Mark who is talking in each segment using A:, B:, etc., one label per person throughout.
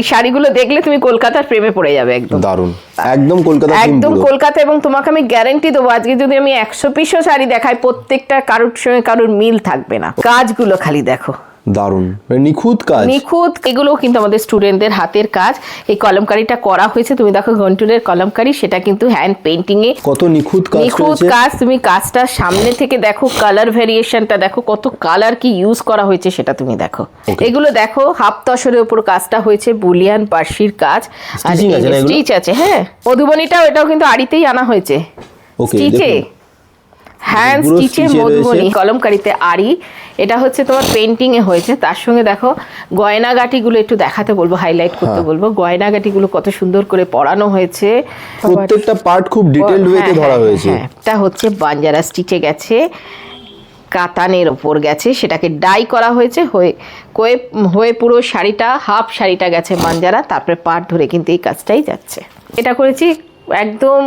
A: এই শাড়িগুলো দেখলে তুমি কলকাতার প্রেমে পড়ে যাবে একদম।
B: দারুণ একদম কলকাতা
A: একদম। কলকাতা এবং তোমাকে আমি গ্যারান্টি দেবো আজকে যদি আমি একশো পিসও শাড়ি দেখাই প্রত্যেকটা কারোর সঙ্গে কারোর মিল থাকবে না। কাজগুলো খালি দেখো।
B: দারুণ মানে নিখুঁত কাজ।
A: নিখুঁত এগুলোও কিন্তু আমাদের স্টুডেন্টদের হাতের কাজ। এই কলমকারিটা করা হয়েছে তুমি দেখো ঘন্টুরের কলমকারি সেটা কিন্তু হ্যান্ড পেন্টিং এ
B: কত নিখুঁত কাজ
A: নিখুঁত কাজ তুমি কাজটা সামনে থেকে দেখো কালার ভেরিয়েশনটা দেখো কত কালার কি ইউজ করা হয়েছে সেটা তুমি দেখো। এগুলো দেখো হাফ তসরের উপর কাজটা হয়েছে বুলিয়ান পার্সির কাজ। আর
B: এগুলো?
A: স্টিচ আছে হ্যাঁ। মধুবনীটাও এটাও কিন্তু আড়িতেই আনা হয়েছে। স্টিচে। হ্যান্ড স্টিচের মধুবনী কলমকারিতে আরি। এটা হচ্ছে তোমার পেন্টিং এ হয়েছে। তার সঙ্গে দেখো গয়নাগাটিগুলো একটু দেখাতে বলব হাইলাইট করতে
B: হ্যাঁ।
A: বলব। গয়নাগাটিগুলো কত সুন্দর করে পড়ানো হয়েছে।
B: প্রত্যেকটা পার্ট খুব ডিটেলড ওয়েতে
A: হ্যাঁ,
B: ধরা
A: হ্যাঁ,
B: হয়েছে।
A: হ্যাঁ, এটা হচ্ছে বাঞ্জারা স্টিচে গেছে কাতানের ওপর গেছে। সেটাকে ডাই করা হয়েছে। হয়ে কয়ে হয়ে পুরো শাড়িটা হাফ শাড়িটা গেছে বাঞ্জারা। তারপরে পাট ধরে কিন্তু এই কাজটাই যাচ্ছে। এটা করেছি একদম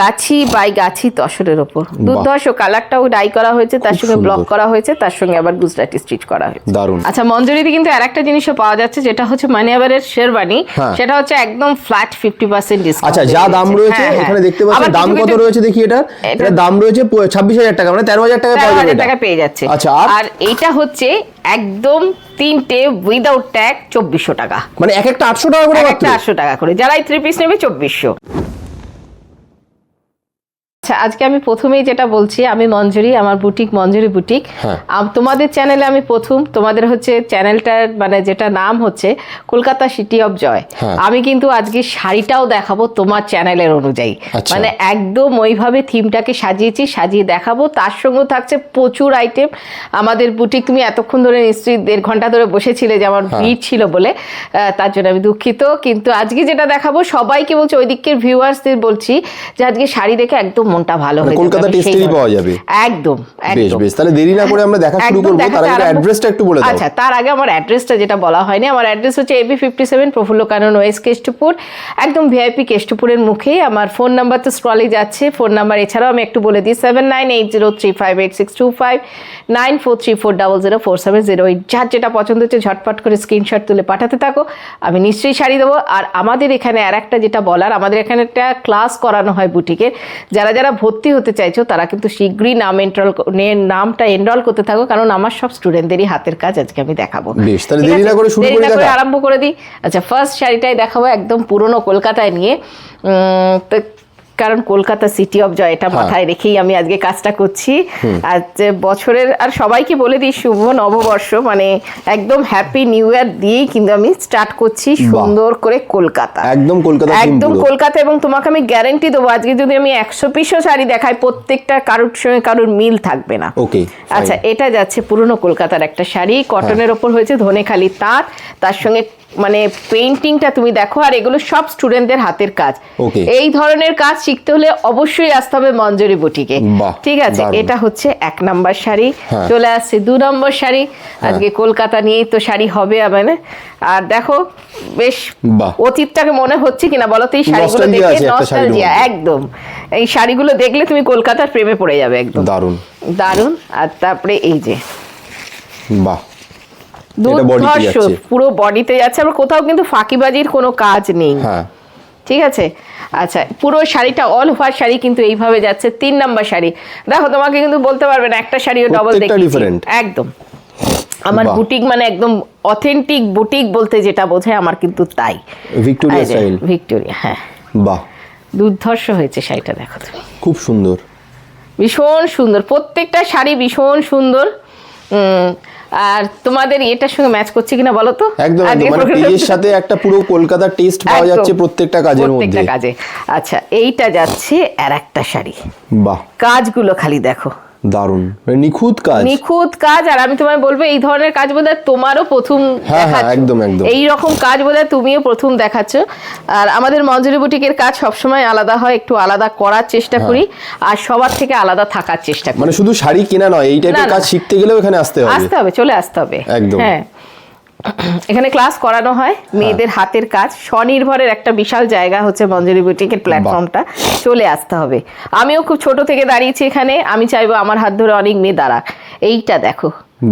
A: গাছি বাই গাছি তসরের ওপর। দুর্ধর্ষ কালারটাও ডাই করা হয়েছে তার সঙ্গে ব্লক করা হয়েছে তার সঙ্গে আবার গুজরাটি স্টিচ করা হয়েছে।
B: দারুণ
A: আচ্ছা মঞ্জুরিতে কিন্তু আর একটা জিনিসও পাওয়া যাচ্ছে যেটা হচ্ছে মানিয়াবারের শেরবানি
B: হ্যাঁ।
A: সেটা হচ্ছে একদম ফ্ল্যাট ফিফটি পার্সেন্ট ডিসকাউন্ট
B: আচ্ছা যা দাম রয়েছে এখানে দেখতে পাচ্ছেন দাম কত রয়েছে দেখি এটা? এটা দাম রয়েছে ছাব্বিশ হাজার টাকা মানে তেরো হাজার টাকা
A: তেরো
B: পাওয়া যাবে
A: হাজার টাকা পেয়ে যাচ্ছে।
B: আচ্ছা আর?
A: এইটা হচ্ছে একদম তিনটে উইদাউট ট্যাগ চব্বিশশো টাকা।
B: মানে এক একটা আটশো টাকা করে
A: একটা আটশো টাকা করে যারা এই থ্রি পিস নেবে চব্বিশশো। আচ্ছা আজকে আমি প্রথমেই যেটা বলছি আমি মঞ্জুরি আমার বুটিক মঞ্জুরি বুটিক
B: হ্যাঁ।
A: তোমাদের চ্যানেলে আমি প্রথম তোমাদের হচ্ছে চ্যানেলটার মানে যেটা নাম হচ্ছে কলকাতা সিটি অফ জয়। আমি কিন্তু আজকে শাড়িটাও দেখাবো তোমার চ্যানেলের অনুযায়ী
B: আচ্ছা।
A: মানে একদম ওইভাবে থিমটাকে সাজিয়েছি সাজিয়ে দেখাবো তার সঙ্গেও থাকছে প্রচুর আইটেম আমাদের বুটিক তুমি এতক্ষণ ধরে নিশ্চয়ই দেড় ঘণ্টা ধরে বসেছিলে যে আমার
B: হ্যাঁ।
A: ভিড় ছিল বলে তার জন্য আমি দুঃখিত কিন্তু আজকে যেটা দেখাবো সবাইকে বলছি ওই দিকের ভিউয়ার্সদের বলছি যে আজকে শাড়ি দেখে একদম মনটা ভালো
B: মানে
A: হয়ে যাবে।
B: কলকাতা টেস্টেরই পাওয়া যাবে।
A: একদম
B: বেশ
A: একদম।
B: বেশ তাহলে দেরি না করে আমরা দেখা শুরু করব তার আগে অ্যাড্রেসটা একটু বলে দাও।
A: আচ্ছা তার আগে আমার অ্যাড্রেসটা যেটা বলা হয়নি আমার অ্যাড্রেস হচ্ছে AB fifty seven Prafulla Kanan west Keshtopur একদম ভিআইপি কেষ্টপুরের মুখেই। আমার ফোন নাম্বার তো স্ক্রলে যাচ্ছে ফোন নাম্বার এছাড়াও আমি একটু বলে দিই seven nine eight zero three five eight six two five nine four three four double zero four seven zero eight যার যেটা পছন্দ হচ্ছে ঝটপট করে স্ক্রিনশট তুলে পাঠাতে থাকো। আমি নিশ্চয়ই শাড়ি দেবো। আর আমাদের এখানে আর একটা যেটা বলার আমাদের এখানে একটা ক্লাস করানো হয় বুটিকে যারা যারা ভর্তি হতে চাইছো তারা কিন্তু শীঘ্রই নাম এনরোল নামটা এনরোল করতে থাকো কারণ আমার সব স্টুডেন্টদেরই হাতের কাজ আজকে আমি দেখাবো।
B: বেশ, তাহলে দেরি না করে শুরু করি?
A: আরম্ভ করে দিই। আচ্ছা ফার্স্ট শাড়িটাই দেখাবো একদম পুরনো কলকাতায় নিয়ে। তো কারণ কলকাতা সিটি অফ জয় এটা
B: হ্যাঁ।
A: মাথায় রেখেই আমি আজকে কাজটা করছি। আর যে বছরের আর সবাইকে বলে দিই শুভ নববর্ষ মানে একদম হ্যাপি নিউ ইয়ার দিয়েই কিন্তু আমি স্টার্ট করছি সুন্দর করে কলকাতা।
B: একদম কলকাতা
A: একদম কলকাতা এবং তোমাকে আমি গ্যারান্টি দেবো আজকে যদি আমি একশো পিসও শাড়ি দেখাই প্রত্যেকটা কারোর সঙ্গে কারোর মিল থাকবে না।
B: ওকে
A: আচ্ছা এটা যাচ্ছে পুরনো কলকাতার একটা শাড়ি কটনের ওপর হয়েছে ধনেখালি তাঁত তার সঙ্গে মানে পেইন্টিংটা তুমি দেখো আর এগুলো সব স্টুডেন্টদের হাতের কাজ. এই ধরনের কাজ শিখতে হলে অবশ্যই আসতে হবে মঞ্জুরি বুটিকে। ঠিক আছে? এটা হচ্ছে এক নাম্বার শাড়ি।
B: হ্যাঁ।
A: চলে আসছে দু নম্বর শাড়ি। আজকে কলকাতা নিয়েই তো শাড়ি হবে মানে আর দেখো বেশ অতীতটাকে মনে হচ্ছে কিনা বলো তো? এই শাড়িগুলো দেখে নস্টালজিয়া একদম। এই শাড়িগুলো দেখলে তুমি কলকাতার প্রেমে পড়ে যাবে একদম।
B: দারুণ
A: দারুণ আর তারপরে এই যে।
B: বাহ।
A: দুর্ধর্ষ পুরো বডিতে যাচ্ছে। আবার কোথাও কিন্তু ফাঁকিবাজির কোনো কাজ নেই।
B: হ্যাঁ।
A: ঠিক আছে? আচ্ছা পুরো শাড়িটা অল ওভার শাড়ি কিন্তু এইভাবে যাচ্ছে তিন নাম্বার শাড়ি। দেখো তোমাকে কিন্তু বলতে পারবে না একটা শাড়িও ডবল
B: প্রত্যেকটা
A: একদম। আমার বুটিক মানে একদম অথেন্টিক বুটিক বলতে যেটা বোঝায় আমার কিন্তু তাই।
B: ভিক্টোরিয়া স্টাইল
A: ভিক্টোরিয়া হ্যাঁ।
B: বাহ।
A: দুর্ধর্ষ হয়েছে শাড়িটা দেখো তুমি।
B: খুব সুন্দর।
A: ভীষণ সুন্দর প্রত্যেকটা শাড়ি ভীষণ সুন্দর। আর তোমাদের এটার সঙ্গে ম্যাচ করছে কিনা বলো তো?
B: একদম এর মানে এর সাথে একটা পুরো কলকাতার টেস্ট পাওয়া যাচ্ছে প্রত্যেকটা কাজের মধ্যে।
A: প্রত্যেকটা কাজে। আচ্ছা এইটা যাচ্ছে আর একটা শাড়ি।
B: বাহ।
A: কাজগুলো খালি দেখো।
B: দারুণ মানে নিখুঁত কাজ।
A: নিখুঁত কাজ আর আমি তোমায় বলব এই ধরনের কাজ বোধহয় তোমারও প্রথম
B: হ্যাঁ,
A: দেখাচ্ছ।
B: একদম, একদম।
A: এই রকম কাজ বোধহয় তুমিও প্রথম দেখাচ্ছ। আর আমাদের মঞ্জুরি বুটিকের কাজ সবসময় আলাদা হয় একটু আলাদা করার চেষ্টা করি আর সবার থেকে আলাদা থাকার চেষ্টা করি।
B: মানে শুধু শাড়ি কেনা নয় এই টাইপের কাজ শিখতে গেলেও এখানে আসতে হবে।
A: আসতে হবে চলে আসতে হবে।
B: একদম।
A: হ্যাঁ। এখানে ক্লাস করানো হয় মেয়েদের হাতের কাজ। স্বনির্ভরের একটা বিশাল জায়গা হচ্ছে মঞ্জুরি বুটিকের প্ল্যাটফর্মটা চলে আসতে হবে। আমিও খুব ছোট থেকে দাঁড়িয়েছি এখানে। আমি চাইব আমার হাত ধরে অনেক মেয়ে দাঁড়াক। এইটা দেখো।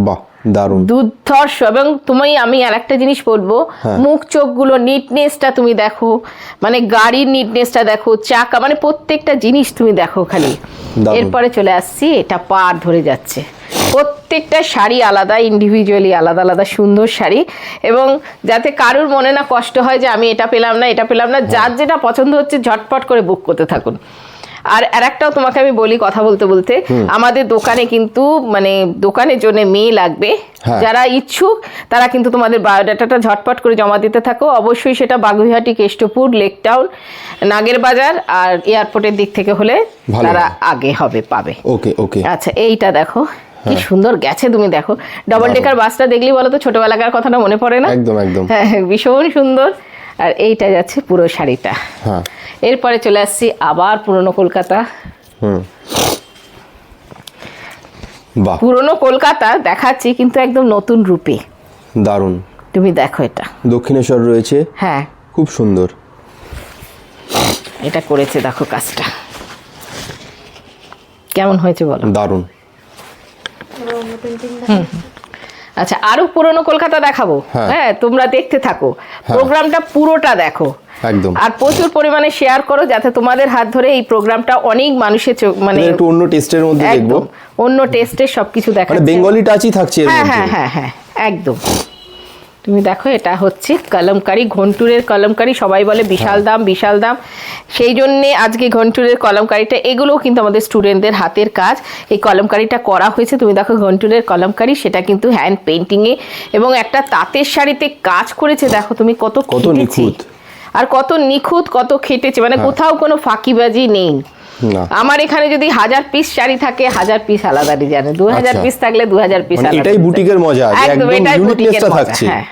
B: বাহ। দারুণ।
A: দুর্ধর্ষ এবং তুমি আমি আর একটা জিনিস বলব
B: হ্যাঁ।
A: মুখ চোখগুলো নিটনেসটা তুমি দেখো মানে গাড়ির নিটনেসটা দেখো চাকা মানে প্রত্যেকটা জিনিস তুমি দেখো খালি। এরপরে চলে আসছি এটা পার ধরে যাচ্ছে। প্রত্যেকটা শাড়ি আলাদা ইন্ডিভিজুয়ালি আলাদা আলাদা সুন্দর শাড়ি। এবং যাতে কারোর মনে না কষ্ট হয় যে আমি এটা পেলাম না এটা পেলাম না যার যেটা পছন্দ হচ্ছে ঝটপট করে বুক করতে থাকুন। আর আর একটাও তোমাকে আমি বলি কথা বলতে বলতে আমাদের দোকানে কিন্তু মানে দোকানের জন্য মেয়ে লাগবে।
B: হ্যাঁ।
A: যারা ইচ্ছুক তারা কিন্তু তোমাদের বায়োডাটাটা ঝটপট করে জমা দিতে থাকো। অবশ্যই সেটা বাগুইহাটি কেষ্টপুর লেক টাউন নাগের বাজার আর এয়ারপোর্টের দিক থেকে হলে তারা আগে হবে পাবে।
B: ওকে ওকে।
A: আচ্ছা এইটা দেখো। কি সুন্দর গেছে তুমি দেখো। ডাবল। ডেকার বাসটা দেখলি বলো তো ছোটবেলাকার কথাটা মনে পড়ে না?
B: একদম একদম।
A: হ্যাঁ ভীষণ সুন্দর। আর এইটা যাচ্ছে পুরো শাড়িটা।
B: হ্যাঁ।
A: এরপরে চলে আসছি আবার পুরনো কলকাতা।
B: হুম। বাহ।
A: পুরনো কলকাতা দেখাচ্ছি কিন্তু একদম নতুন রূপে।
B: দারুণ।
A: তুমি দেখো এটা।
B: দক্ষিণেশ্বর রয়েছে।
A: হ্যাঁ।
B: খুব সুন্দর।
A: এটা করেছে দেখো কাজটা। কেমন হয়েছে বলো?
B: দারুণ।
A: আচ্ছা আরও পুরনো কলকাতা দেখাবো?
B: হ্যাঁ।
A: হ্যাঁ তোমরা দেখতে থাকো। প্রোগ্রামটা পুরোটা দেখো।
B: একদম।
A: আর প্রচুর পরিমাণে শেয়ার করো যাতে তোমাদের হাত ধরে এই প্রোগ্রামটা অনেক মানুষের চোখ- মানে
B: একটু অন্য টেস্টের মধ্যে দেখব।
A: অন্য টেস্টের সবকিছু দেখা
B: মানে বেঙ্গলি টাচই থাকছে
A: হ্যাঁ হ্যাঁ হ্যাঁ হ্যাঁ একদম। তুমি দেখো এটা হচ্ছে কলমকারি ঘন্টুরের কলমকারি সবাই বলে বিশাল
B: হ্যাঁ।
A: দাম বিশাল দাম। সেই জন্যে আজকে ঘন্টুরের কলমকারিটা এগুলোও কিন্তু আমাদের স্টুডেন্টদের হাতের কাজ। এই কলমকারিটা করা হয়েছে তুমি দেখো ঘন্টুরের কলমকারি সেটা কিন্তু হ্যান্ড পেন্টিংয়ে এবং একটা তাঁতের শাড়িতে কাজ করেছে দেখো তুমি কত
B: কত নিখুঁত।
A: আর কত নিখুঁত কত খেটেছে মানে
B: হ্যাঁ।
A: কোথাও কোনো ফাঁকিবাজি নেই। আমার এখানে যদি হাজার পিস শাড়ি থাকে হাজার পিস আলাদা ডিজাইনে দু হাজার। পিস থাকলে দু হাজার পিস
B: এটাই বুটিকের মজা
A: একদম এটাই বুটিকের মজা,
B: থাকছে।
A: হ্যাঁ।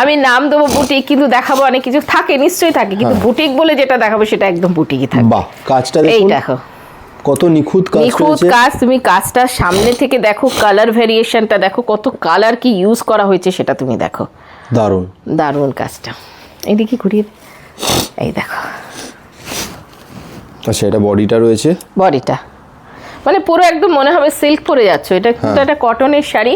A: আমি নাম দেবো বুটিক কিন্তু দেখাবো অনেক কিছু। থাকে নিশ্চয়ই থাকে কিন্তু বুটিক বলে যেটা দেখাবো সেটা একদম বুটিকই থাকবে
B: বাহ কাজটা
A: এই দেখো।
B: কত নিখুঁত কাজ
A: নিখুঁত কাজ তুমি কাজটা সামনে থেকে দেখো কালার ভেরিয়েশনটা দেখো কত কালার কি ইউজ করা হয়েছে সেটা তুমি দেখো।
B: দারুণ।
A: দারুণ কাজটা। এইদিকে ঘুরিয়ে। এই দেখো।
B: আচ্ছা এটা বডিটা রয়েছে?
A: বডিটা মানে পুরো একদম মনে হবে সিল্ক পরে যাচ্ছ। এটা কিন্তু
B: হ্যাঁ।
A: একটা কটনের শাড়ি।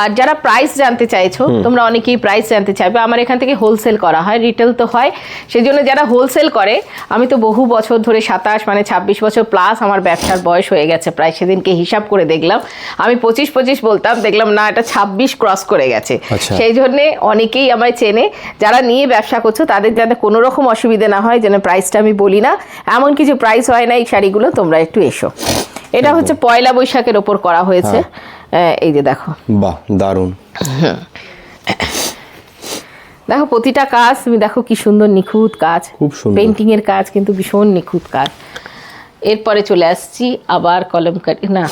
A: আর যারা প্রাইস জানতে চাইছো তোমরা অনেকেই প্রাইস জানতে চাইবে। আমার এখান থেকে হোলসেল করা হয় রিটেল তো হয়। সেই জন্য যারা হোলসেল করে আমি তো বহু বছর ধরে সাতাশ মানে ছাব্বিশ বছর প্লাস আমার ব্যবসার বয়স হয়ে গেছে প্রায় সেদিনকে হিসাব করে দেখলাম। আমি পঁচিশ পঁচিশ বলতাম দেখলাম না এটা ছাব্বিশ ক্রস করে গেছে।
B: আচ্ছা।
A: সেই জন্যে অনেকেই আমায় চেনে। যারা নিয়ে ব্যবসা করছ তাদের যাতে কোনো রকম অসুবিধা না হয় যেন প্রাইসটা আমি বলি না। এমন কিছু প্রাইস হয় না এই শাড়িগুলো তোমরা একটু এসো। এটা হচ্ছে পয়লা বৈশাখের ওপর করা হয়েছে।
B: হ্যাঁ।
A: এই যে দেখো।
B: বাহ দারুণ।
A: দেখো প্রতিটা কাজ তুমি দেখো কি সুন্দর নিখুঁত কাজ।
B: খুব সুন্দর।
A: পেন্টিং এর কাজ কিন্তু ভীষণ নিখুঁত কাজ। এরপরে চলে আসছি আবার কলমকারি না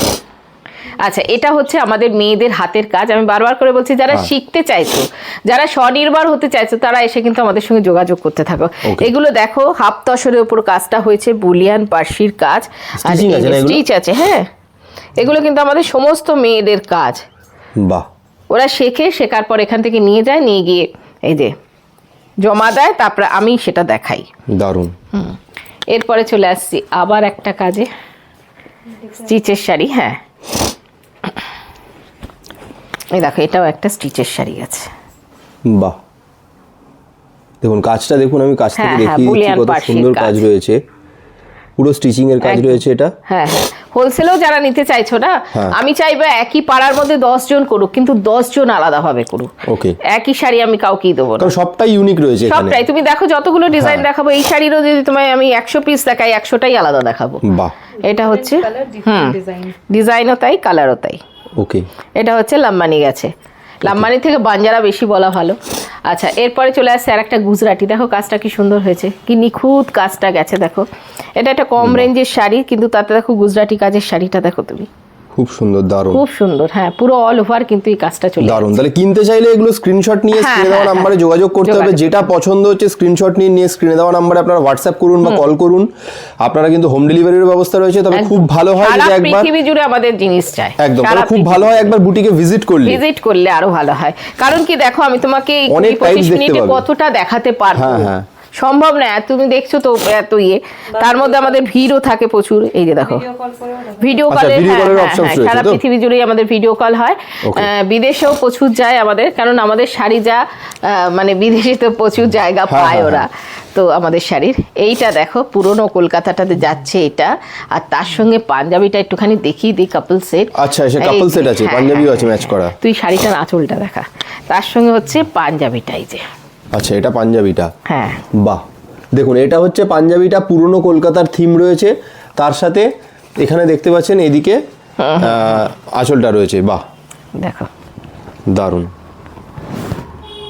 A: আচ্ছা এটা হচ্ছে আমাদের মেয়েদের হাতের কাজ। আমি বারবার করে বলছি যারা
B: হ্যাঁ।
A: শিখতে চাইছো যারা স্বনির্ভর হতে চাইছো তারা এসে কিন্তু আমাদের সঙ্গে যোগাযোগ করতে থাকো। এগুলো দেখো হাফ তসরের উপর কাজটা হয়েছে বুলিয়ান পার্সির কাজ আর? স্টিচ আছে হ্যাঁ। এগুলো কিন্তু আমাদের সমস্ত মেয়েদের কাজ।
B: বাহ।
A: ওরা শেখে শেখার পর এখান থেকে নিয়ে যায় নিয়ে গিয়ে এই যে জমা দেয় তারপরে আমি সেটা দেখাই।
B: দারুণ।
A: এরপরে চলে আসছি আবার একটা কাজে। স্টিচের শাড়ি হ্যাঁ। এই দেখো এটাও একটা স্টিচের শাড়ি আছে।
B: বাহ। দেখুন কাজটা দেখুন আমি কাজ থেকে
A: হ্যাঁ, হ্যাঁ,
B: দেখিয়ে দিচ্ছি কত সুন্দর কাজ
A: কাজ।
B: রয়েছে। পুরো স্টিচিং এর কাজ রয়েছে এটা।
A: হ্যাঁ হোলসেলেও যারা নিতে চাইছো না
B: হ্যাঁ।
A: আমি চাইব একই পাড়ার মধ্যে দশ জন করুক কিন্তু দশ জন আলাদাভাবে করুক।
B: ওকে।
A: একই শাড়ি আমি কাউকেই দেবো না।
B: কারণ সবটাই ইউনিক রয়েছে এখানে।
A: সবটাই। তুমি দেখো যতগুলো ডিজাইন
B: হ্যাঁ।
A: দেখাবো এই শাড়িরও যদি তোমায় আমি একশো পিস দেখাই একশোটাই আলাদা দেখাবো।
B: বাহ।
A: এটা হচ্ছে
C: কালার ডিফারেন্ট ডিজাইন
A: ডিজাইনও তাই কালারও তাই।
B: ওকে।
A: এটা হচ্ছে লাম্বানি গেছে। লাম্বানি থেকে বাঞ্জারা বেশি বলা ভালো। আচ্ছা এরপরে চলে আসছে আর একটা গুজরাটি। দেখো কাজটা কি সুন্দর হয়েছে। কি নিখুঁত কাজটা গেছে দেখো। এটা একটা কম রেঞ্জের শাড়ি কিন্তু তাতে দেখো গুজরাটি কাজের শাড়িটা দেখো তুমি।
B: খুব সুন্দর দারুণ।
A: খুব সুন্দর হ্যাঁ পুরো অল ওভার কিন্তু এই কাজটা চলে
B: দারুণ। তাহলে কিনতে চাইলে এগুলো স্ক্রিনশট নিয়ে
A: হ্যাঁ,
B: স্ক্রিনে দেওয়া
A: হ্যাঁ,
B: নাম্বারে
A: হ্যাঁ।
B: যোগাযোগ করতে হবে। যেটা পছন্দ হচ্ছে স্ক্রিনশট নিয়ে নিয়ে স্ক্রিনে দেওয়া নাম্বারে আপনারা হোয়াটসঅ্যাপ করুন বা কল করুন। আপনারা কিন্তু হোম ডেলিভারির ব্যবস্থা রয়েছে তবে খুব ভালো হয় যদি একবার
A: পৃথিবী জুড়ে আমাদের জিনিস চাই।
B: একদম খুব ভালো হয় একবার বুটিকে ভিজিট করলে।
A: ভিজিট করলে আরও ভালো হয়। কারণ কি দেখো আমি তোমাকে এই
B: অনেক
A: কুড়ি পঁচিশ
B: types দেখতে
A: মিনিটে কতটা দেখাতে পারব।
B: হ্যাঁ, হ্যাঁ।
A: সম্ভব না তুমি দেখছ তো এত ইয়ে। তার মধ্যে আমাদের ভিড়ও থাকে প্রচুর এই যে দেখো।
C: ভিডিও কল করে ওটা
A: ভিডিও
B: আচ্ছা, options রয়েছে
A: সারা পৃথিবী জুড়েই আমাদের ভিডিও কল হয়। আহ, বিদেশেও প্রচুর যায় আমাদের কারণ আমাদের শাড়ি যা মানে বিদেশে তো প্রচুর জায়গা
B: হ্যাঁ,
A: পায়
B: হ্যাঁ,
A: ওরা। তো আমাদের শাড়ির এইটা দেখো পুরনো কলকাতাটাতে যাচ্ছে এটা। আর তার সঙ্গে পাঞ্জাবিটা একটুখানি দেখিয়ে দিই কাপল সেট
B: আচ্ছা সে কাপল সেট আছে পাঞ্জাবিও আছে ম্যাচ করা।
A: তুই শাড়িটার আঁচলটা দেখা। তার সঙ্গে হচ্ছে পাঞ্জাবিটাই যে।
B: আচ্ছা এটা পাঞ্জাবিটা?
A: হ্যাঁ।
B: বাহ। দেখুন এটা হচ্ছে পাঞ্জাবিটা পুরনো কলকাতার থিম রয়েছে। তার সাথে এখানে দেখতে পাচ্ছেন এদিকে আঁচলটা রয়েছে। বাহ।
A: দেখো।
B: দারুণ।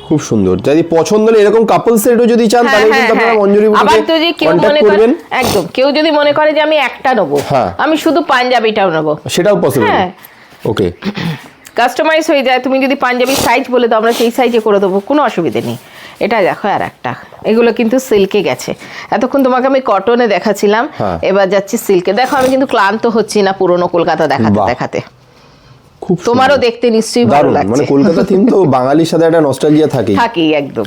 B: খুব সুন্দর। যদি পছন্দ হলে এরকম কাপল সেটও যদি চান
A: হ্যাঁ,
B: তাহলে
A: হ্যাঁ,
B: কিন্তু আপনারা
A: হ্যাঁ।
B: মঞ্জুরি
A: মনে করে
B: করবেন।
A: একদম। কেউ যদি মনে করে যে আমি একটা নেব
B: হ্যাঁ।
A: আমি শুধু পাঞ্জাবিটাও নেব।
B: সেটাও পসিবল
A: হ্যাঁ।
B: ওকে
A: কাস্টমাইজ হয়ে যায়। তুমি যদি পাঞ্জাবি সাইজ বলে দাও আমরা সেই সাইজে করে দেবো। কোনো অসুবিধে নেই। এটা দেখো আর একটা। এগুলো কিন্তু সিল্কে গেছে। এতক্ষণ তোমাকে আমি কটনে দেখাচ্ছিলাম।
B: হ্যাঁ।
A: এবার যাচ্ছি সিল্কে দেখো আমি কিন্তু ক্লান্ত হচ্ছি না পুরনো কলকাতা দেখাতে দেখাতে।
B: খুব
A: তোমারও দেখতে নিশ্চয়ই ভালো
B: লাগছে মানে কলকাতা থিম তো বাঙালির সাথে একটা নস্টালজিয়া থাকেই।
A: থাকি একদম।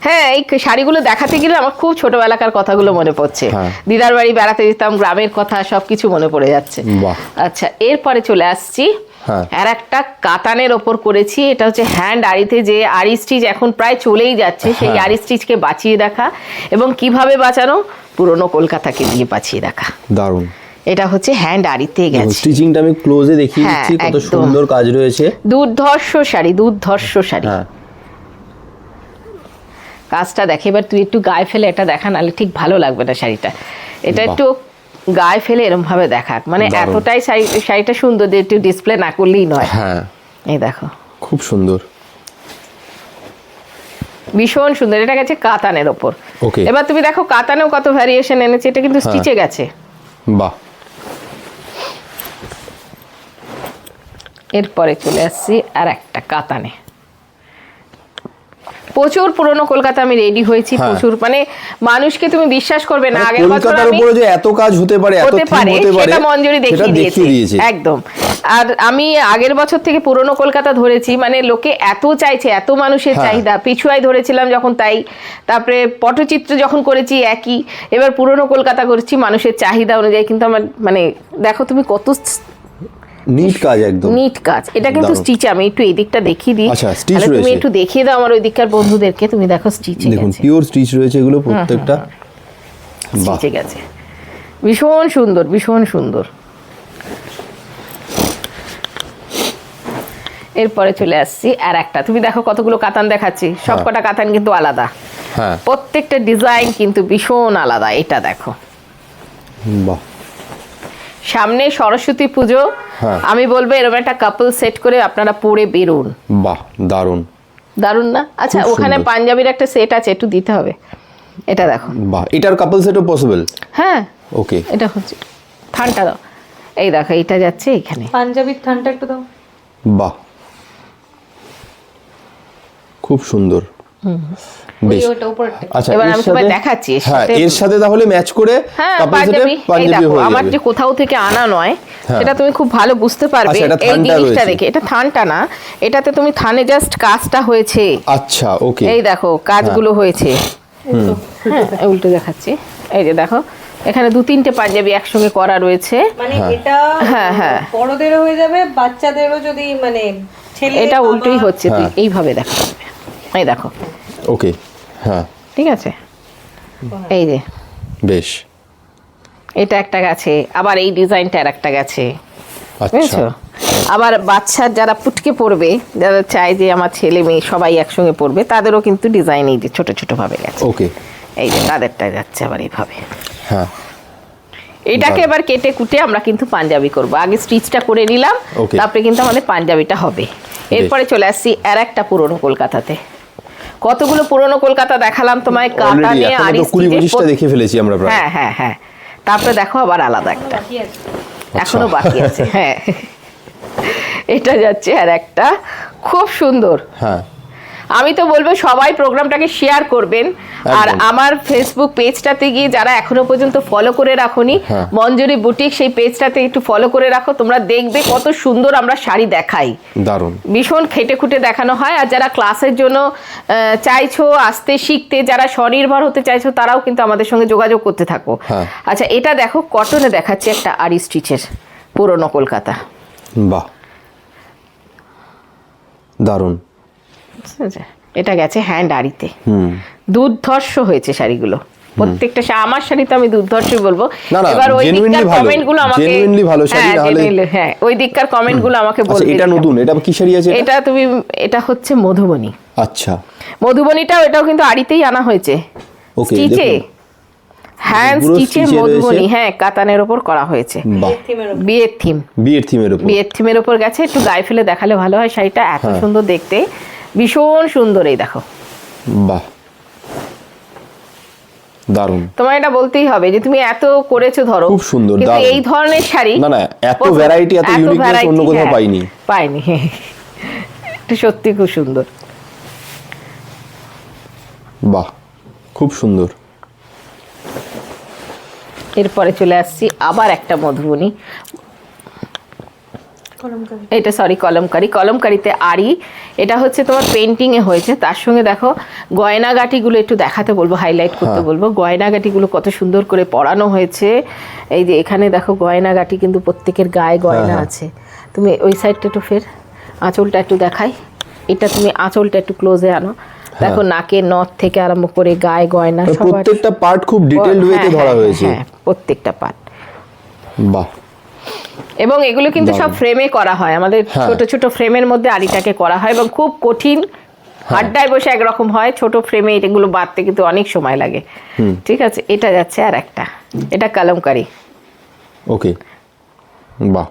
A: হ্যাঁ এই শাড়িগুলো দেখাতে গেলে আমার খুব ছোটবেলাকার কথাগুলো মনে পড়ছে।
B: হ্যাঁ।
A: দিদার বাড়ি বেড়াতে যেতাম গ্রামের কথা সবকিছু মনে পড়ে যাচ্ছে। আচ্ছা এরপরে চলে আসছি।
B: হ্যাঁ।
A: আর একটা কাতানের ওপর করেছি এটা হচ্ছে হ্যান্ড আড়িতে যে আড়ি স্টিচ এখন প্রায় চলেই যাচ্ছে সেই
B: হ্যাঁ।
A: আড়ি স্টিচকে বাঁচিয়ে দেখা। এবং কীভাবে বাঁচানো? পুরনো কলকাতাকে দিয়ে বাঁচিয়ে দেখা।
B: দারুণ।
A: এটা হচ্ছে হ্যান্ড আড়িতে গেছে।
B: স্টিচিংটা আমি ক্লোজে দেখিয়ে দিচ্ছি কত সুন্দর কাজ রয়েছে।
A: দুর্ধর্ষ শাড়ি দুর্ধর্ষ শাড়ি। কাজটা দেখে এবার তুই একটু গায়ে ফেলে এটা দেখা নাহলে ঠিক ভালো লাগবে না শাড়িটা। এটা একটু গায়ে ফেলে এরম ভাবে দেখাক। মানে এতটাই শাড়ি শাড়িটা সুন্দর যে একটু ডিসপ্লে না করলেই নয়।
B: হ্যাঁ।
A: এই দেখো।
B: খুব সুন্দর।
A: ভীষণ সুন্দর। এটা গেছে কাতানের ওপর. এবার তুমি দেখো কাতানেও কত ভ্যারিয়েশন এনেছে এটা কিন্তু
B: হ্যাঁ।
A: স্টিচে গেছে।
B: বাহ।
A: এরপরে চলে আসছি আর একটা কাতানে। প্রচুর পুরনো কলকাতা আমি রেডি হয়েছি
B: হ্যাঁ।
A: প্রচুর মানে মানুষকে তুমি বিশ্বাস করবে না
B: মানে
A: আগের বছর আমি
B: উপরে যে এত কাজ হতে পারে এত
A: হতে পারে সেটা মঞ্জুরি দেখিয়ে দিয়েছে
B: দিয়েছে
A: একদম আর আমি আগের বছর থেকে পুরনো কলকাতা ধরেছি মানে লোকে এত চাইছে এত মানুষের
B: হ্যাঁ।
A: চাহিদা পিছুয়াই ধরেছিলাম যখন তাই তারপরে পটচিত্র যখন করেছি একই এবার পুরনো কলকাতা করেছি মানুষের চাহিদা অনুযায়ী কিন্তু আমার মানে দেখো তুমি কত
B: নিট কাজ একদম।
A: নিট কাজ। এটা কিন্তু স্টিচ আমি একটু এই দিকটা দেখিয়ে দিই।
B: আচ্ছা, stitch
A: তাহলে তুমি একটু দেখিয়ে দাও আমার ওই দিককার বন্ধুদেরকে। তুমি দেখো স্টিচে
B: দেখুন পিওর স্টিচ রয়েছে এগুলো প্রত্যেকটা।
A: স্টিচে গেছে। ভীষণ সুন্দর ভীষণ সুন্দর। এরপরে চলে আসছি আর একটা। তুমি দেখো কতগুলো কাতান দেখাচ্ছি। সবকটা কাতান কিন্তু আলাদা।
B: হ্যাঁ।
A: প্রত্যেকটা ডিজাইন কিন্তু ভীষণ আলাদা। এটা দেখো।
B: বাহ।
A: সামনে সরস্বতী পুজো।
B: হ্যাঁ।
A: আমি বলব এরকম একটা কাপল সেট করে আপনারা পরে বেরুন।
B: বাহ দারুণ।
A: দারুণ না? আচ্ছা ওখানে। পাঞ্জাবির একটা সেট আছে একটু দিতে হবে। এটা দেখো।
B: বাহ এটার কাপল সেটও পসিবল
A: হ্যাঁ।
B: ওকে।
A: এটা হচ্ছে। থানটা দাও। এই দেখো এটা যাচ্ছে এখানে।
C: পাঞ্জাবির থানটা একটু দাও।
B: বাহ। খুব সুন্দর। বেশ। আচ্ছা
A: এবার আমি তোমায় দেখাচ্ছি,
B: হ্যাঁ এর সাথে তাহলে ম্যাচ করে
A: হ্যাঁ পাঞ্জাবি।
B: হয়ে
A: আমার যে কোথাও থেকে আনা নয়
B: হ্যাঁ।
A: সেটা তুমি খুব ভালো বুঝতে পারবে।
B: আচ্ছা,
A: এই জিনিসটা দেখে এটা থানটা না এটাতে তুমি থানে জাস্ট কাজটা হয়েছে।
B: আচ্ছা ওকে
A: এই দেখো কাজগুলো হয়েছে। হ্যাঁ উল্টো দেখাচ্ছি। এই যে দেখো এখানে দু তিনটে পাঞ্জাবি একসঙ্গে করা রয়েছে।
C: মানে এটা
A: হ্যাঁ, হ্যাঁ।
C: বড়দেরও হয়ে যাবে বাচ্চাদেরও যদি মানে
A: এটা উল্টোই হচ্ছে তুই। এইভাবে দেখা যাবে এই দেখো।
B: ওকে হ্যাঁ।
A: ঠিক আছে? এই যে।
B: বেশ।
A: এটা একটা গেছে আবার এই ডিজাইনটা আর একটা গেছে।
B: আচ্ছা।
A: বুঝেছ? আবার বাচ্চার যারা পুটকে পড়বে যারা চায় যে আমার ছেলে মেয়ে সবাই একসঙ্গে পড়বে তাদেরও কিন্তু ডিজাইন এই যে ছোট ছোট ভাবে গেছে।
B: ওকে
A: এই যে তাদেরটা যাচ্ছে আবার এইভাবে
B: হ্যাঁ।
A: এটাকে এবার কেটে কুটে আমরা কিন্তু পাঞ্জাবি করব। আগে স্টিচটা করে নিলাম তারপরে কিন্তু আমাদের পাঞ্জাবিটা হবে। এরপরে চলে আসছি আর একটা পুরনো কলকাতাতে। কতগুলো পুরনো কলকাতা দেখালাম তোমায় কাটা
B: নিয়ে
A: আর
B: তো কুড়ি পঁচিশটা দেখে ফেলেছি আমরা
A: হ্যাঁ হ্যাঁ হ্যাঁ। তারপরে দেখো আবার আলাদা একটা। এখনও বাকি আছে হ্যাঁ। এটা যাচ্ছে আর একটা। খুব সুন্দর।
B: হ্যাঁ।
A: আমি তো বলব সবাই প্রোগ্রামটাকে শেয়ার করবেন। আর আমার ফেসবুক পেজটাতে গিয়ে যারা এখনও পর্যন্ত ফলো করে রাখোনি
B: হ্যাঁ।
A: মঞ্জুরি বুটিক সেই পেজটাতে একটু ফলো করে রাখো তোমরা দেখবে কত সুন্দর আমরা শাড়ি দেখাই।
B: দারুণ।
A: ভীষণ খেটে খুঁটে দেখানো হয় আর যারা ক্লাসের জন্য চাইছো আসতে শিখতে যারা স্বনির্ভর হতে চাইছো তারাও কিন্তু আমাদের সঙ্গে যোগাযোগ করতে থাকো।
B: হ্যাঁ।
A: আচ্ছা এটা দেখো কটনে দেখাচ্ছে একটা আরি স্টিচের পুরনো কলকাতা।
B: বাহ। দারুণ?
A: এটা গেছে হ্যান্ড আরিতে
B: হুম।
A: দুর্ধর্ষ হয়েছে শাড়িগুলো। প্রত্যেকটা আমার শাড়ি তো আমি দুর্ধর্ষই বলব। এবার ওই দিককার
B: ভালো।
A: কমেন্টগুলো আমাকে
B: genuinely ভালো শাড়ি,
A: হ্যাঁ, হ্যাঁ ওই দিককার কমেন্টগুলো আমাকে
B: আচ্ছা
A: বলবে
B: এটা নতুন এটা কি শাড়ি আছে এটা?
A: এটা তুমি এটা হচ্ছে মধুবনী।
B: আচ্ছা।
A: মধুবনীটাও এটাও কিন্তু আড়িতেই আনা হয়েছে। স্টিচে।
B: দেখুন।
A: হ্যান্ড স্টিচে মধুবনী হ্যাঁ কাতানের ওপর করা হয়েছে। বিয়ের থিম
B: বিয়ের থিমের উপর
A: বিয়ের থিমের ওপর গেছে একটু গায়ে ফেলে দেখালে ভালো হয় শাড়িটা এত
B: হ্যাঁ।
A: সুন্দর দেখতে। ভীষণ সুন্দর এই দেখো।
B: বাহ। দারুণ।
A: তোমার এটা বলতেই হবে যে তুমি এত করেছ ধরো
B: খুব সুন্দর,
A: কিন্তু এই ধরনের শাড়ি
B: না, না, এত variety, এত অন্য কোথাও
A: হ্যাঁ,
B: পাইনি।
A: পাইনি। এটা সত্যি খুব সুন্দর।
B: বাহ খুব সুন্দর।
A: এরপরে চলে আসছি আবার একটা মধুবনী। এটা সরি কলমকারি। কলমকারিতে আরি এটা হচ্ছে তোমার পেন্টিং এ হয়েছে। তার সঙ্গে দেখো গয়নাগাটিগুলো একটু দেখাতে বলব হাইলাইট করতে
B: হ্যাঁ।
A: বলব। গয়নাগাটিগুলো কত সুন্দর করে পরানো হয়েছে। এই যে এখানে দেখো গয়নাগাটি কিন্তু প্রত্যেকের গায়ে গয়না
B: হ্যাঁ।
A: আছে। তুমি ওই সাইডটা একটু ফের আঁচলটা একটু দেখাই। এটা তুমি আঁচলটা একটু ক্লোজে আনো। দেখো নাকের নথ থেকে আরম্ভ করে গায়ে গয়না সবার
B: প্রত্যেকটা পার্ট খুব ডিটেলড ওয়েতে
A: হ্যাঁ,
B: ধরা
A: হ্যাঁ,
B: হয়েছে।
A: হ্যাঁ প্রত্যেকটা পার্ট
B: বাহ।
A: এবং এগুলো কিন্তু সব ফ্রেমে করা হয়। আমাদের
B: হ্যাঁ।
A: ছোট ছোট ফ্রেমের মধ্যে আড়িটাকে করা হয় এবং খুব কঠিন আড্ডায় বসে একরকম হয়। ছোট ফ্রেমে এগুলো বাঁধতে কিন্তু অনেক সময় লাগে। ঠিক আছে এটা যাচ্ছে আর একটা। এটা কালামকারি।
B: ওকে। বাহ।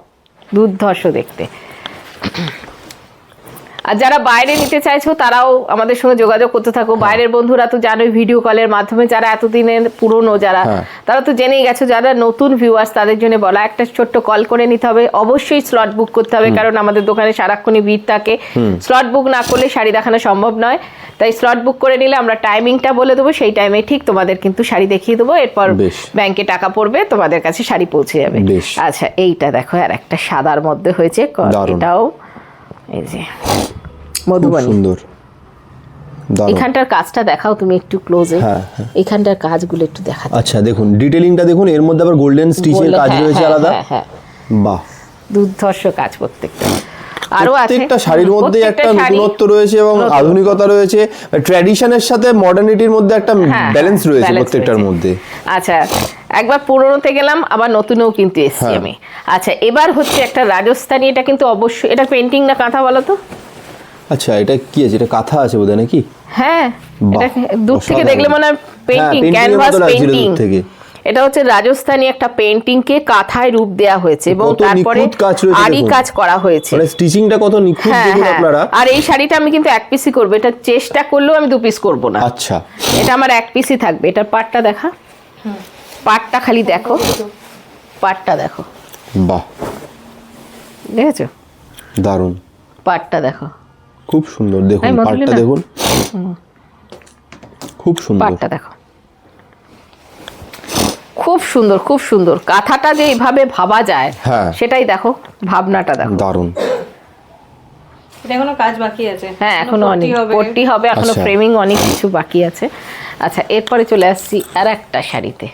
A: দুর্ধর্ষ দেখতে। আর যারা বাইরে নিতে চাইছো তারাও আমাদের সঙ্গে যোগাযোগ করতে থাকো। বাইরের বন্ধুরা তো জানোই ভিডিও কলের মাধ্যমে যারা এতদিনের পুরনো যারা
B: হ্যাঁ।
A: তারা তো জেনেই গেছো যারা নতুন ভিউয়ার্স তাদের জন্য বলা একটা ছোট্ট কল করে নিতে হবে। অবশ্যই স্লট বুক করতে হবে কারণ আমাদের দোকানে সারাক্ষণই ভিড় থাকে। স্লট বুক না করলে শাড়ি দেখানো সম্ভব নয়। তাই স্লট বুক করে নিলে আমরা টাইমিংটা বলে দেবো সেই টাইমে ঠিক তোমাদের কিন্তু শাড়ি দেখিয়ে দেবো। এরপর। ব্যাংকে টাকা পড়বে তোমাদের কাছে শাড়ি পৌঁছে যাবে। আচ্ছা এইটা দেখো আর একটা সাদার মধ্যে হয়েছে। এটাও এই যে। মধুবনী।
B: সুন্দর।
A: এখানটার কাজটা দেখাও তুমি একটু ক্লোজে
B: হ্যাঁ, হ্যাঁ।
A: এখানটার কাজগুলো একটু দেখা
B: আচ্ছা দেখুন ডিটেলিংটা দেখুন এর মধ্যে আবার গোল্ডেন স্টিচের কাজ
A: হ্যাঁ,
B: রয়েছে আলাদা। বাহ।
A: দুর্ধর্ষ কাজ প্রত্যেকটা। আরও আছে?
B: প্রত্যেকটা শাড়ির মধ্যে একটা নতুনত্ব রয়েছে এবং আধুনিকতা রয়েছে। ট্র্যাডিশনের সাথে মডার্নিটির মধ্যে একটা ব্যালেন্স রয়েছে প্রত্যেকটার মধ্যে।
A: আচ্ছা একবার পুরনোতে গেলাম আবার নতুনেও কিন্তু এসছি। আমি। আচ্ছা এবার হচ্ছে একটা রাজস্থানী এটা কিন্তু অবশ্যই এটা পেন্টিং না কাঁথা বলো তো?
B: আচ্ছা এটা কি আছে? এটা কাঁথা আছে বোধহয় নাকি?
A: হ্যাঁ এটা দূর থেকে দেখলে মনে হয় পেন্টিং ক্যানভাস পেন্টিং
B: থেকে।
A: এটা হচ্ছে রাজস্থানী একটা পেন্টিং কে কাঁথায় রূপ দেয়া হয়েছে এবং তারপরে আরি কাজ করা হয়েছে।
B: মানে স্টিচিংটা কত নিখুঁত
A: হ্যাঁ
B: দেখুন
A: হ্যাঁ।
B: আপনারা।
A: আর এই শাড়িটা আমি কিন্তু এক পিসই করব। এটা চেষ্টা করলেও আমি দু পিস করব না।
B: আচ্ছা।
A: এটা আমার এক পিসই থাকবে। এটার পাটটা দেখা। পাটটা খালি দেখো। পাটটা দেখো।
B: বাহ।
A: দেখেছ?
B: দারুণ।
A: পাটটা দেখো।
B: খুব সুন্দর দেখুন পাটটা দেখুন। খুব সুন্দর।
A: পাটটা দেখো। খুব সুন্দর খুব সুন্দর। কাঁথাটা যে এইভাবে ভাবা যায়
B: হ্যাঁ।
A: সেটাই দেখো ভাবনাটা দেখো।
B: দারুণ।
C: এটা এখনও কাজ বাকি আছে।
A: হ্যাঁ
C: এখনও
A: অনেক
C: হবে।
A: পট্টি হবে এখনও
B: আচ্ছা।
A: ফ্রেমিং অনেক কিছু বাকি আছে। আচ্ছা এরপরে চলে আসছি আর একটা শাড়িতে।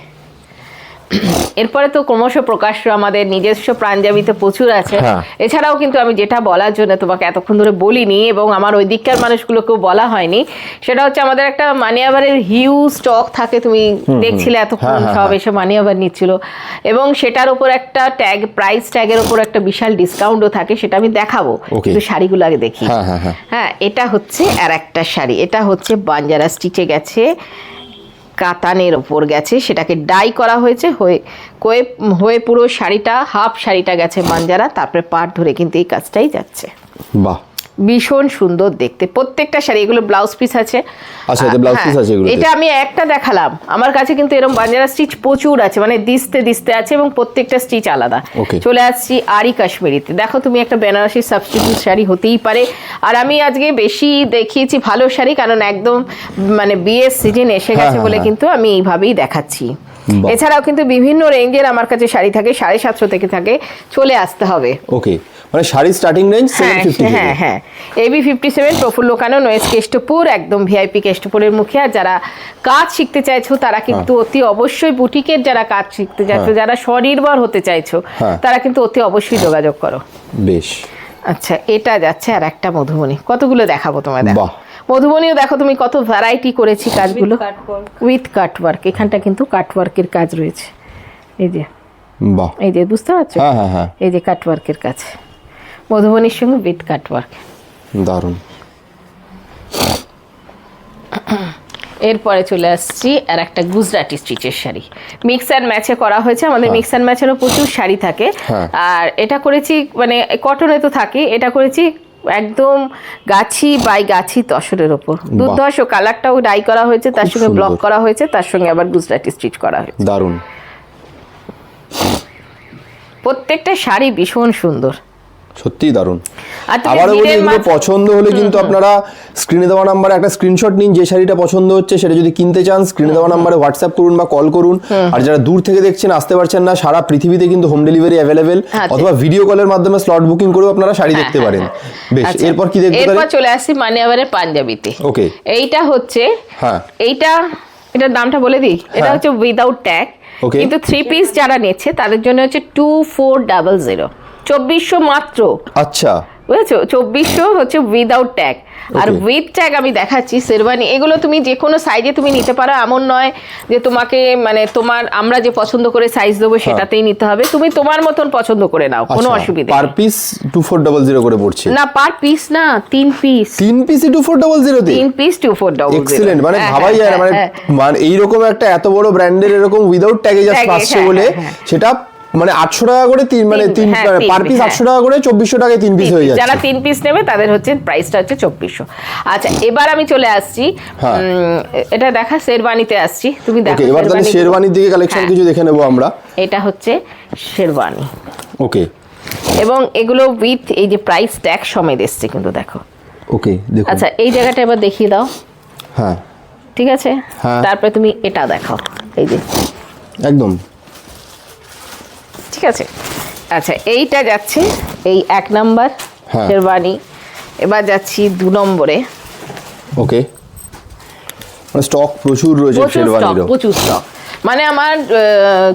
A: এরপরে তো ক্রমশ প্রকাশ্য আমাদের নিজস্ব প্রাঞ্জাবিতে প্রচুর আছে।
B: হ্যাঁ।
A: এছাড়াও কিন্তু আমি যেটা বলার জন্য তোমাকে এতক্ষণ ধরে বলিনি এবং আমার ওই দিককার মানুষগুলোকেও বলা হয়নি সেটা হচ্ছে আমাদের একটা মানিয়াবারের হিউজ স্টক থাকে তুমি দেখছিলে এতক্ষণ
B: হ্যাঁ, হ্যাঁ,
A: সব। এসে মানিয়াবার নিচ্ছিল। এবং সেটার উপর একটা ট্যাগ প্রাইস ট্যাগের উপর একটা বিশাল ডিসকাউন্টও থাকে সেটা আমি দেখাবো। কিন্তু শাড়িগুলো আগে দেখি।
B: হ্যাঁ
A: এটা হচ্ছে আর একটা শাড়ি এটা হচ্ছে বাঞ্জারা স্টিচে গেছে। কাতানের ওপর গেছে। সেটাকে ডাই করা হয়েছে। হয়ে কয়ে হয়ে পুরো শাড়িটা হাফ শাড়িটা গেছে বাঞ্জারা তারপরে পাট ধরে কিন্তু এই কাজটাই যাচ্ছে।
B: বাহ।
A: ভীষণ সুন্দর দেখতে। প্রত্যেকটা শাড়ি এগুলো ব্লাউজ পিস আছে।
B: আচ্ছা, এতে blouse piece আছে এগুলোতে?
A: এটা আমি একটা দেখালাম। আমার কাছে কিন্তু এরকম বাঞ্জারা স্টিচ প্রচুর আছে মানে দিস্তে দিস্তে আছে এবং প্রত্যেকটা স্টিচ আলাদা। চলে আসছি আরি কাশ্মীরিতে। দেখো তুমি একটা বেনারসি সাবস্টিটিউট শাড়ি হতেই পারে। আর আমি আজকে বেশি দেখিয়েছি ভালো শাড়ি কারণ একদম মানে বিয়ের সিজন এসে
B: হ্যাঁ,
A: গেছে
B: হ্যাঁ,
A: বলে
B: হ্যাঁ।
A: কিন্তু আমি এইভাবেই দেখাচ্ছি। এছাড়াও কিন্তু বিভিন্ন রেঞ্জের আমার কাছে শাড়ি থাকে সাড়ে সাতশো থেকে থাকে। চলে আসতে হবে।
B: ওকে মানে শাড়ির স্টার্টিং রেঞ্জ সেভেন
A: হ্যাঁ হ্যাঁ হ্যাঁ। AB fifty seven Prafulla Kanan west Keshtopur একদম ভিআইপি কেষ্টপুরের মুখে। আর যারা কাজ শিখতে চাইছো তারা কিন্তু অতি অবশ্যই বুটিকের যারা কাজ শিখতে চাইছো
B: হ্যাঁ।
A: যারা স্বনির্ভর হতে চাইছো
B: হ্যাঁ।
A: তারা কিন্তু অতি অবশ্যই যোগাযোগ করো।
B: বেশ।
A: আচ্ছা এটা যাচ্ছে আর একটা মধুবনী। কতগুলো দেখাবো তোমায় দেখো। মধুবনীও দেখো তুমি কত ভ্যারাইটি করেছি কাজগুলো। উইথ কাটওয়ার্ক এখানটা কিন্তু কাটওয়ার্কের কাজ রয়েছে। এই যে।
B: বাহ।
A: এই যে বুঝতে পারছ?
B: হ্যাঁ হ্যাঁ হ্যাঁ।
A: এই যে কাটওয়ার্কের কাজ। মধুবনীর সঙ্গে উইথ কাটওয়ার্ক।
B: দারুণ।
A: এরপরে চলে আসছি আর একটা গুজরাটি স্টিচের শাড়ি। মিক্স অ্যান্ড ম্যাচে করা হয়েছে আমাদের মিক্স অ্যান্ড ম্যাচেরও প্রচুর শাড়ি থাকে।
B: হ্যাঁ।
A: আর এটা করেছি মানে কটনে তো থাকে এটা করেছি একদম গাছি বাই গাছি তসরের ওপর। দুর্ধর্ষ কালারটাও ডাই করা হয়েছে তার সঙ্গে ব্লক করা হয়েছে তার সঙ্গে আবার গুজরাটি স্টিচ করা হয়েছে।
B: দারুণ।
A: প্রত্যেকটা শাড়ি ভীষণ সুন্দর।
B: সত্যিই দারুণ।
A: আর
B: আবারও বলি এগুলো পছন্দ হলে কিন্তু আপনারা স্ক্রিনে দেওয়া নাম্বারে একটা স্ক্রিনশট নিন যে শাড়িটা পছন্দ হচ্ছে সেটা যদি কিনতে চান স্ক্রিনে দেওয়া নাম্বারে হোয়াটসঅ্যাপ করুন বা কল করুন। আর যারা দূর থেকে দেখছেন আসতে পারছেন না সারা পৃথিবীতে কিন্তু হোম ডেলিভারি অ্যাভেলেবেল। অথবা ভিডিও কলের মাধ্যমে স্লট বুকিং করেও আপনারা শাড়ি দেখতে
A: হ্যাঁ,
B: পারেন।
A: হ্যাঁ।
B: বেশ
A: আচ্ছা,
B: এরপর কি দেখতে
A: এরপর
B: পারি
A: চলে আসছি মানিয়াবারের পাঞ্জাবিতে।
B: ওকে।
A: এইটা হচ্ছে
B: হ্যাঁ।
A: এইটা এটার দামটা বলে দিই। এটা
B: হ্যাঁ।
A: হচ্ছে উইদাউট ট্যাগ. কিন্তু থ্রি পিস যারা নিচ্ছে তাদের জন্য হচ্ছে টু ফোর ডাবল জিরো চব্বিশশো মাত্র।
B: আচ্ছা।
A: বুঝেছ? চব্বিশশো হচ্ছে উইদাউট ট্যাগ আর. উইথ ট্যাগ আমি দেখাচ্ছি শেরবানি এগুলো তুমি যে কোনো সাইজে তুমি নিতে পারো এমন নয় যে তোমাকে মানে তোমার আমরা যে পছন্দ করে সাইজ দেবো সেটাতেই নিতে হবে। তুমি তোমার মতন পছন্দ করে নাও কোনো অসুবিধা
B: per piece two four double zero করে পড়ছে।
A: না পার পিস না তিন পিস
B: তিন পিসই টু ফোর ডবল জিরোতে
A: তিন piece two four double
B: excellent মানে ভাবাই যায় না মানে মানে এইরকম একটা এত বড় ব্র্যান্ডের এরকম উইদাউট ট্যাগে জাস্ট আসছে
A: হ্যাঁ,
B: বলে
A: হ্যাঁ, হ্যাঁ।
B: সেটা মানে আটশো টাকা করে তিন মানে
A: তিন, হ্যাঁ,
B: পার পিস। আটশো টাকা করে চব্বিশশো টাকায় তিন পিস হয়ে
A: যারা তিন পিস নেবে তাদের হচ্ছে প্রাইসটা হচ্ছে চব্বিশশো। আচ্ছা এবার আমি চলে আসছি।
B: হ্যাঁ।
A: এটা দেখা শেরবানিতে আসছি। তুমি দেখো
B: ওকে এবার তাহলে শেরওয়ানির দিকে কালেকশন
A: হ্যাঁ।
B: কিছু দেখে নেব আমরা।
A: এটা হচ্ছে শেরবানি
B: ওকে
A: এবং এগুলো উইথ এই যে প্রাইস ট্যাগ সমেত এসছে কিন্তু দেখো।
B: ওকে দেখুন।
A: আচ্ছা এই জায়গাটা এবার দেখিয়ে দাও।
B: হ্যাঁ।
A: ঠিক আছে। তারপরে তুমি এটা দেখাও। এই যে
B: একদম।
A: ঠিক আছে? আচ্ছা এইটা যাচ্ছে এই এক নাম্বার
B: হ্যাঁ।
A: শেরবানি এবার যাচ্ছি দু নম্বরে।
B: ওকে মানে স্টক প্রচুর রয়েছে শেরবানির
A: প্রচুর স্টক মানে আমার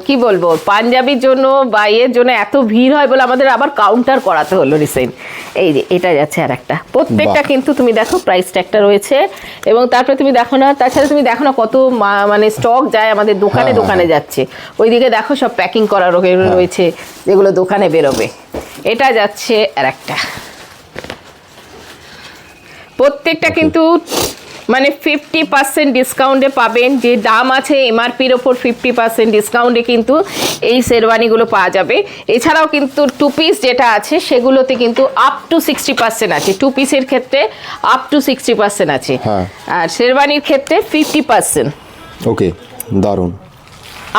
A: কি বলব পাঞ্জাবির জন্য বা এর জন্য এত ভিড় হয় বলে আমাদের আবার কাউন্টার করাতে হলো রিসেন্ট এই যে এটা যাচ্ছে আর একটা প্রত্যেকটা কিন্তু তুমি দেখো প্রাইস ট্যাগটা রয়েছে। এবং তারপরে তুমি দেখো না তাছাড়া তুমি দেখো না কত মা- মানে স্টক যায় আমাদের দোকানে
B: হ্যাঁ,
A: দোকানে যাচ্ছে। ওইদিকে দেখো সব প্যাকিং করা রয়ে- রয়েছে যেগুলো দোকানে বেরোবে। এটা যাচ্ছে আর একটা প্রত্যেকটা কিন্তু মানে ফিফটি পার্সেন্ট ডিসকাউন্টে পাবেন। যে দাম আছে এমআরপির ওপর ফিফটি পার্সেন্ট ডিসকাউন্টে কিন্তু এই শেরওয়ানিগুলো পাওয়া যাবে। এছাড়াও কিন্তু টু পিস যেটা আছে সেগুলোতে কিন্তু আপ টু সিক্সটি পার্সেন্ট আছে। টু পিসের ক্ষেত্রে আপ টু সিক্সটি পার্সেন্ট আছে।
B: হ্যাঁ।
A: আর শেরওয়ানির ক্ষেত্রে ফিফটি পার্সেন্ট
B: ওকে দারুণ।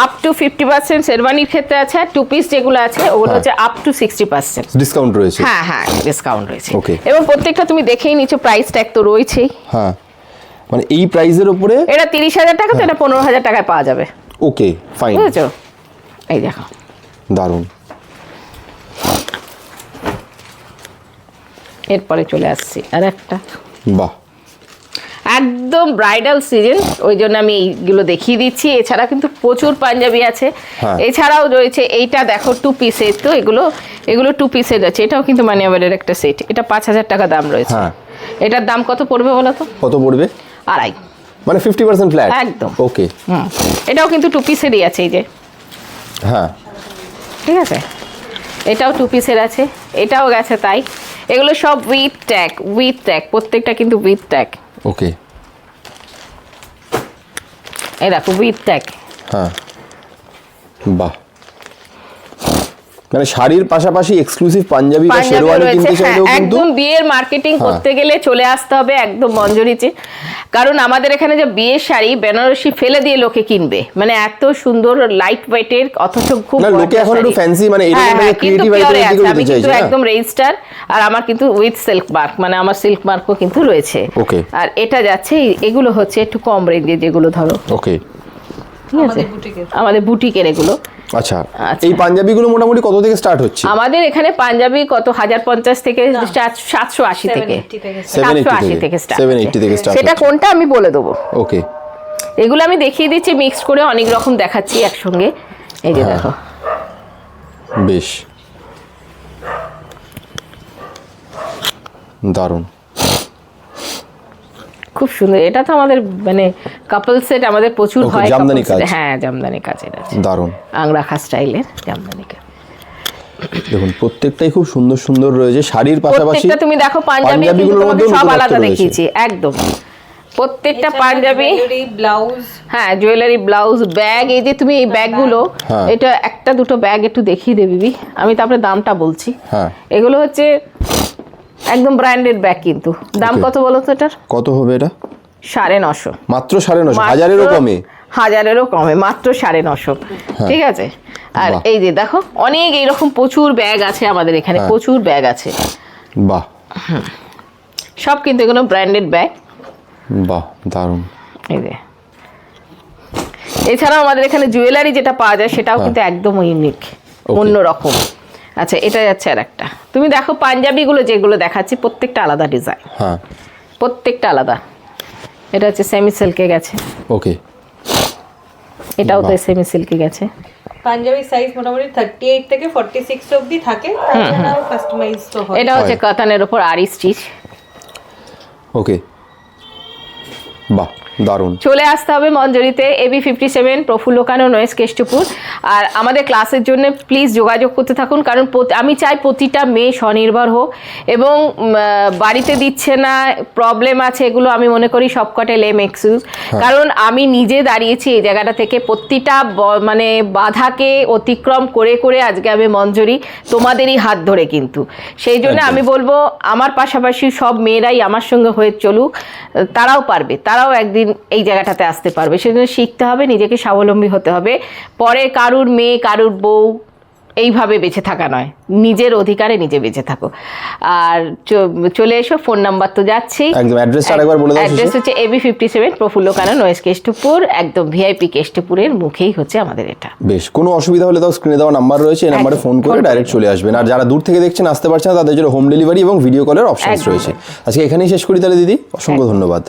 A: আপ টু ফিফটি পার্সেন্ট শেরওয়ানির ক্ষেত্রে আছে আর টু পিস যেগুলো আছে ওগুলো
B: হ্যাঁ।
A: হচ্ছে up to sixty percent
B: discount রয়েছে।
A: হ্যাঁ হ্যাঁ ডিসকাউন্ট রয়েছে. এবং প্রত্যেকটা তুমি দেখেই নিচ্ছ প্রাইস ট্যাগ তো রয়েছেই।
B: হ্যাঁ। মানে এই প্রাইসের উপরে
A: এটা তিরিশ হাজার টাকা তো এটা পনেরো হাজার টাকায় পাওয়া যাবে।
B: ওকে ফাইন
A: বুঝেছ? এই দেখো।
B: দারুণ।
A: এরপরে চলে আসছি আর একটা।
B: বাহ।
A: একদম ব্রাইডাল সিজন ওই জন্য আমি এইগুলো দেখিয়ে দিচ্ছি। এছাড়া কিন্তু প্রচুর পাঞ্জাবি আছে।
B: হ্যাঁ।
A: এছাড়াও রয়েছে এইটা দেখো টু পিসের তো এগুলো এগুলো টু পিসের আছে। এটাও কিন্তু মানিয়াবারের একটা সেট এটা পাঁচ হাজার টাকা দাম রয়েছে।
B: হ্যাঁ।
A: এটার দাম কত পড়বে বলো তো?
B: কত পড়বে?
A: আড়াই।
B: মানে ফিফটি পার্সেন্ট ফ্ল্যাট
A: একদম।
B: ওকে
A: হুম। এটাও কিন্তু টু পিসেরই আছে এই যে।
B: হ্যাঁ।
A: ঠিক আছে? এটাও টু পিসের আছে এটাও গেছে তাই। এগুলো সব উইথ ট্যাগ উইথ ট্যাগ প্রত্যেকটা কিন্তু উইথ ট্যাগ
B: ওকে
A: এই দেখো উইথ ট্যাগ
B: হ্যাঁ। বাহ। মানে শাড়ির পাশাপাশি এক্সক্লুসিভ পাঞ্জাবি বা শেরওয়ানি কিনতে
A: হ্যাঁ
B: চাইলেও কিন্তু
A: একদম বিয়ের মার্কেটিং করতে গেলে চলে আসতে হবে একদম মঞ্জুরিতে কারণ আমাদের এখানে যে বিয়ের শাড়ি বেনারসি ফেলে দিয়ে লোকে কিনবে। মানে এত সুন্দর লাইট ওয়েটের অথচ খুব
B: না, লোকে এখন একটু fancy মানে এরকম
A: হ্যাঁ,
B: একটা
A: হ্যাঁ, আছে।
B: দিকে
A: আমি কিন্তু একদম রেজিস্টার আর আমার কিন্তু উইথ সিল্ক মার্ক মানে আমার সিল্ক মার্কও কিন্তু রয়েছে।
B: Okay.
A: আর এটা যাচ্ছে এগুলো হচ্ছে একটু কম রেঞ্জে যেগুলো ধরো।
B: ওকে।
A: ঠিক আছে?
C: আমাদের বুটিকের
A: আমাদের বুটিকের এগুলো।
B: আচ্ছা
A: আচ্ছা।
B: এই পাঞ্জাবিগুলো মোটামুটি কত থেকে স্টার্ট হচ্ছে?
A: আমাদের এখানে পাঞ্জাবি কত হাজার পঞ্চাশ থেকে সাতশো আশি থেকে।
C: 780 থেকে
B: Seven
A: সাতশো আশি
B: থেকে।
A: স্টার্ট
B: থেকে
A: সেটা কোনটা আমি বলে দেবো।
B: ওকে।
A: এগুলো আমি দেখিয়ে দিচ্ছি মিক্সড করে অনেক রকম দেখাচ্ছি একসঙ্গে। এই যে
B: হ্যাঁ।
A: দেখো।
B: বেশ। দারুণ।
A: খুব সুন্দর। এটা তো আমাদের মানে কাপল সেট আমাদের প্রচুর হয়
B: জামদানি কাজ।
A: হ্যাঁ জামদানি কাজের আছে।
B: দারুণ।
A: আংরাখা স্টাইলের জামদানি কাজ।
B: দেখুন প্রত্যেকটাই খুব সুন্দর সুন্দর রয়েছে। শাড়ির পাশাপাশি
A: প্রত্যেকটা তুমি দেখো পাঞ্জাবি কিন্তু সব আলাদা দেখিয়েছি একদম। প্রত্যেকটা পাঞ্জাবি
C: ব্লাউজ
A: হ্যাঁ জুয়েলারি ব্লাউজ ব্যাগ এই যে তুমি এই ব্যাগগুলো
B: হ্যাঁ।
A: এটা একটা দুটো ব্যাগ একটু দেখিয়ে দে বিবি। আমি তারপরে দামটা বলছি।
B: হ্যাঁ।
A: এগুলো হচ্ছে একদম ব্র্যান্ডেড ব্যাগ কিন্তু। দাম কত বলো তো এটার?
B: কত হবে এটা?
A: সাড়ে নশো।
B: মাত্র সাড়ে নশো? হাজারেরও কমে?
A: হাজারেরও কমে মাত্র সাড়ে নশো। ঠিক আছে? আর এই যে দেখো অনেক এইরকম প্রচুর ব্যাগ আছে আমাদের এখানে
B: হ্যাঁ।
A: প্রচুর ব্যাগ আছে।
B: বাহ।
A: সব কিন্তু এগুলো ব্র্যান্ডেড ব্যাগ
B: বাহ দারুণ।
A: এই যে। এছাড়াও আমাদের এখানে জুয়েলারি যেটা পাওয়া যায় সেটাও
B: হ্যাঁ।
A: কিন্তু একদম ইউনিক
B: Okay.
A: আচ্ছা এটা যাচ্ছে আর একটা তুমি দেখো পাঞ্জাবিগুলো যেগুলো দেখাচ্ছি প্রত্যেকটা আলাদা ডিজাইন
B: হ্যাঁ।
A: প্রত্যেকটা আলাদা। এটা হচ্ছে সেমি সিল্কে গেছে।
B: ওকে
A: এটাও তো সেমি সিল্কে গেছে।
C: পাঞ্জাবি সাইজ মোটামুটি থার্টি এইট থেকে ফর্টি সিক্স অব্দি থাকে তাছাড়াও কাস্টমাইজ তো হয়।
A: এটা হচ্ছে। কাতানের উপর আরি স্টিচ
B: ওকে বাহ। দারুণ।
A: চলে আসতে হবে মঞ্জুরিতে AB fifty seven Prafulla Kanan west Keshtopur. আর আমাদের ক্লাসের জন্য প্লিজ যোগাযোগ করতে থাকুন কারণ আমি চাই প্রতিটা মেয়ে স্বনির্ভর হোক এবং বাড়িতে দিচ্ছে না প্রবলেম আছে এগুলো আমি মনে করি সবকটাই লেম এক্সকিউজ কারণ আমি নিজে দাঁড়িয়েছি এই জায়গাটা থেকে প্রতিটা মানে বাধাকে অতিক্রম করে করে আজকে আমি মঞ্জুরি তোমাদেরই হাত ধরে কিন্তু। সেই জন্য আমি বলব আমার পাশাপাশি সব মেয়েরাই আমার সঙ্গে হয়ে চলুক তারাও পারবে তারাও একদিন এই জায়গাটাতে আসতে পারবে। সেজন্য শিখতে হবে নিজেকে স্বাবলম্বী হতে হবে। পরে কারুর মেয়ে কারুর বউ এইভাবে বেঁচে থাকা নয়। নিজের অধিকারে নিজে বেঁচে থাকো। আর চলে এসো ফোন নাম্বার তো যাচ্ছেই।
B: একদম অ্যাড্রেসটা আরেকবার বলে দাও
A: অ্যাড্রেস। হচ্ছে AB fifty seven Prafulla Kanan west Keshtopur. একদম ভিআইপি কেষ্টপুরের মুখেই হচ্ছে আমাদের এটা।
B: বেশ কোনো অসুবিধা হলে তাও স্ক্রিনে দেওয়া নাম্বার রয়েছে এই নাম্বারে ফোন করে ডাইরেক্ট চলে আসবেন। আর যারা দূর থেকে দেখছেন আসতে পারছেন তাদের জন্য হোম ডেলিভারি এবং ভিডিও কলের অপশনস রয়েছে। আজকে এখানেই শেষ করি তাহলে দিদি। অসংখ্য ধন্যবাদ।